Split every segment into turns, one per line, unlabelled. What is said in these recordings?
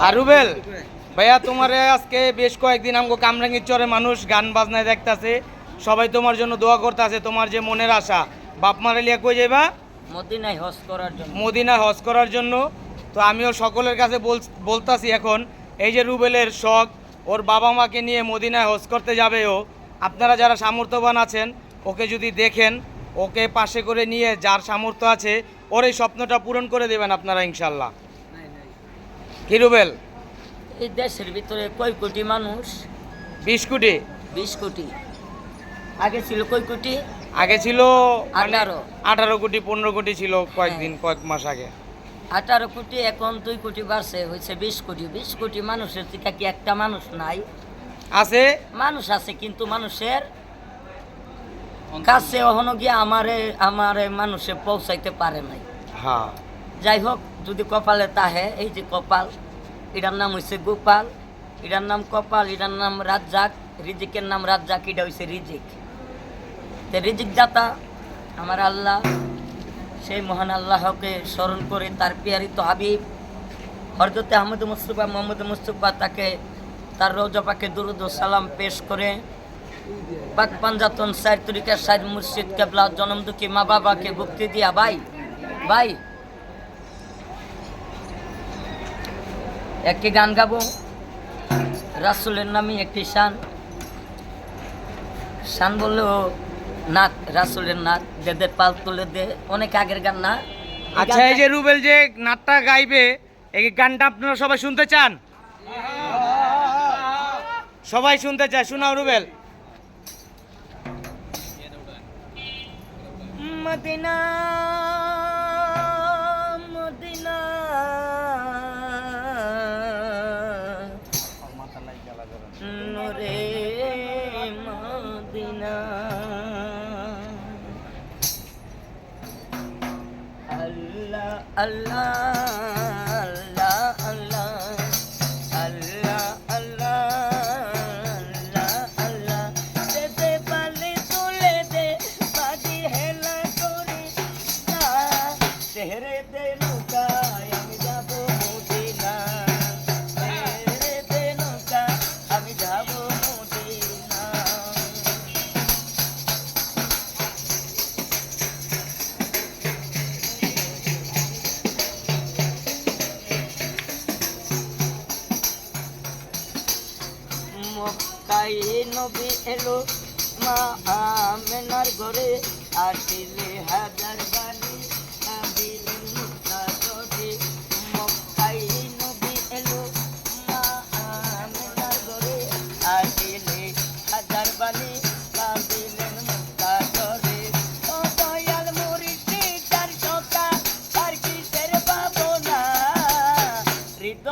আর রুবেল ভাইয়া তোমার আজকে বেশ কয়েকদিন আমগো কামরাঙ্গির চরে মানুষ গান বাজনায় দেখতাছে। সবাই তোমার জন্য দোয়া করতেছে তোমার যে মনের আশা। বাপ মারে লিয়া কই যাইবা?
মদিনায় হজ করার জন্য।
মদিনা হজ করার জন্য। তো আমিও সকলের কাছে বল- বলতাছি এখন এই যে রুবেলের শখ ওর বাবা মাকে নিয়ে মদিনায় হজ করতে যাবে ও। আপনারা যারা সামর্থ্যবান আছেন ওকে যদি দেখেন ওকে পাশে করে নিয়ে যার সামর্থ্য আছে ওর এই স্বপ্নটা পূরণ করে দেবেন আপনারা ইনশাল্লাহ কি রুবেল?
এই দেশের ভিতরে কয় কোটি মানুষ?
বিশ কোটি।
বিশ কোটি। আগে ছিল কয় কোটি?
আগে ছিল মানে
আঠারো।
আঠারো কোটি পনেরো কোটি ছিল কয়েকদিন কয়েক মাস আগে।
আঠারো কোটি এখন দুই কোটি বাড়ছে হয়েছে বিশ কোটি। বিশ কোটি মানুষের থেকে কি একটা মানুষ নাই?
আছে?
মানুষ আছে কিন্তু মানুষের কাছে এখনও গিয়ে আমারে আমারে মানুষে পৌঁছাইতে পারে নাই।
হ্যাঁ।
যাই হোক যদি কপালে তাহে এই যে কপাল এটার নাম হয়েছে গোপাল এটার নাম কপাল এটার নাম রাজ্জাক রিজিকের নাম রাজ্জাক এটা হয়েছে রিজিক। তো রিজিক দাতা আমার আল্লাহ সেই মহান আল্লাহকে স্মরণ করে তার পিয়ারিত হাবিব হরজতে আহমদ মুস্তফা মোহাম্মদ মুস্তফা তাকে তার রোজা পাকে দুরুদ সালাম পেশ করে পাক পাঞ্জাতন সাইর তরিকা সাইর মুর্শিদ কেবলা জনম দুঃখী মা বাবাকে মুক্তি দিয়া, ভাই ভাই। একটি গান গাবো? রাসুলের নামে একটি শান। শান বললেও নাক রাসুলের নাক দে দে, পাল তুলে দে। অনেক আগের গান না?
আচ্ছা এই যে রুবেল যে নাটটা গাইবে, এই গানটা আপনারা সবাই শুনতে চান? সবাই শুনতে চায়, শোনাও রুবেল।
Medina Medina. নূরে মদিনা। Allah Allah. মক্কাই নবী এলো মা আমেনার ঘরে আসিলে হাজার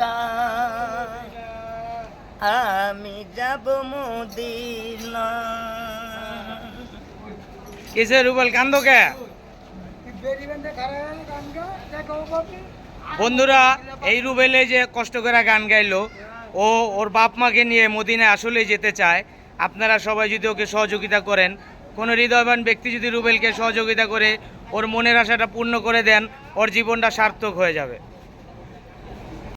নৌকা আমি যাব মদিনা।
কিসে রুবেল, কান্দো কে? বন্ধুরা, এই রুবেলে যে কষ্ট করে গান গাইলো, ও ওর বাপ মাকে নিয়ে মদিনায় আসলেই যেতে চায়। আপনারা সবাই যদি ওকে সহযোগিতা করেন, কোনো হৃদয়বান ব্যক্তি যদি রুবেলকে সহযোগিতা করে, ওর মনের আশাটা পূর্ণ করে দেন, ওর জীবনটা সার্থক হয়ে যাবে।